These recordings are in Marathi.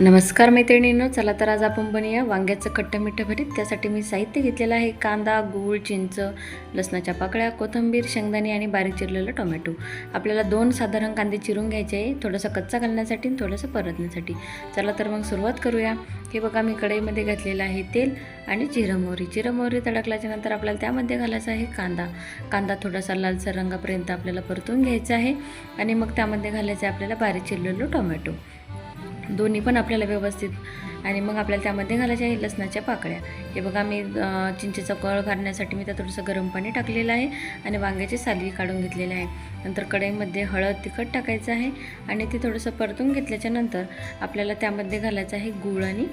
नमस्कार मैत्रिणींनो चला तर आज आपण बनूया वांग्याचं खट्टं मिठं भरीत. त्यासाठी मी साहित्य घेतलेलं आहे कांदा गूळ चिंच लसणाच्या पाकळ्या कोथिंबीर शेंगदाणे आणि बारीक चिरलेलं टोमॅटो. आपल्याला दोन साधारण कांदे चिरून घ्यायचे आहे थोडंसं कच्चा घालण्यासाठी आणि थोडंसं परतण्यासाठी. चला तर मग सुरुवात करूया. हे बघा मी कढईमध्ये घातलेलं आहे तेल आणि जिरं मोहरी. तडकल्याच्यानंतर मोहरी आपल्याला त्यामध्ये घालायचा आहे कांदा. कांदा थोडासा लालसर रंगापर्यंत आपल्याला परतून घ्यायचा आहे आणि मग त्यामध्ये घालायचं आहे आपल्याला बारीक चिरलेलं टोमॅटो. दोन्ही पण आपल्याला व्यवस्थित आणि मग आपल्याला त्यामध्ये घालायच्या आहे लसणाच्या पाकळ्या. हे बघा मी चिंचेचा कळ घालण्यासाठी मी त्यात थोडंसं गरम पाणी टाकलेलं आहे आणि वांग्याची साली काढून घेतलेली आहे. नंतर कढईमध्ये हळद तिखट टाकायचं आहे आणि ते थोडंसं परतून घेतल्याच्या नंतर आपल्याला त्यामध्ये घालायचं आहे गूळ आणि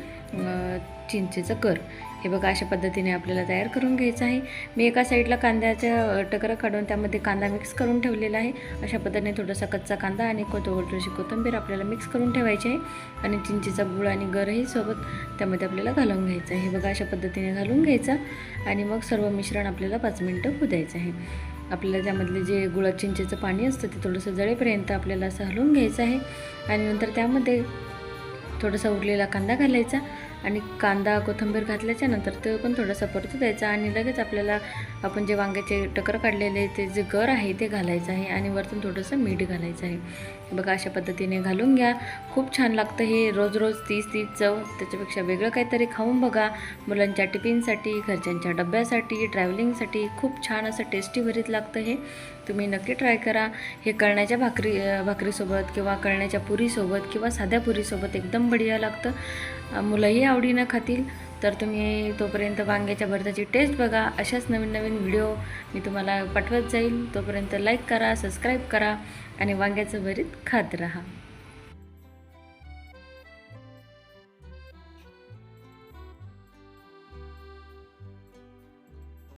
चिंचेचं कर हे बघा अशा पद्धतीने आपल्याला तयार करून घ्यायचं आहे. मी एका साईडला कांद्याच्या टकरं काढून त्यामध्ये कांदा मिक्स करून ठेवलेला आहे. अशा पद्धतीने थोडासा कच्चा कांदा आणि कोथोडीशी कोथिंबीर आपल्याला मिक्स करून ठेवायची आहे. आणि चिंचेचा गुळ आणि गरही सोबत त्यामध्ये आपल्याला घालून घ्यायचं आहे. हे बघा अशा पद्धतीने घालून घ्यायचं. आणि मग सर्व मिश्रण आपल्याला पाच मिनटं होऊ द्यायचं आहे. आपल्याला त्यामधले जे गुळा चिंचेचं पाणी असतं ते थोडंसं जळेपर्यंत आपल्याला असं हलवून घ्यायचं आहे. आणि नंतर त्यामध्ये थोडासा उरलेला कांदा घालायचा. आणि कांदा कोथिंबीर घातल्याच्या नंतर ते पण थोडासा परतू द्यायचा आणि लगेच आपल्याला आपण जे वांग्याचे टकर काढलेले ते जे गर आहे ते घालायचं आहे आणि वरतून थोडंसं मीठ घालायचं आहे. बघा अशा पद्धतीने घालून घ्या. खूप छान लागतं हे. रोज रोज तीच तीच चव. त्याच्यापेक्षा वेगळं काहीतरी खाऊन बघा. मुलांच्या टिफिनसाठी घरच्यांच्या डब्यासाठी ट्रॅव्हलिंगसाठी खूप छान असं टेस्टी भरीत लागतं हे. तुम्ही नक्की ट्राय करा. हे कळण्याच्या भाकरी भाकरीसोबत किंवा कळण्याच्या पुरीसोबत किंवा साध्या पुरीसोबत एकदम बढिया लागतं. मुलंही आवडीनं खातील तर तुम्ही तोपर्यंत वांग्याच्या भरताची टेस्ट बघा. अशाच नवीन नवीन व्हिडिओ मी तुम्हाला पाठवत जाईल. तोपर्यंत लाईक करा सबस्क्राईब करा आणि वांग्याचं भरीत खात राहा.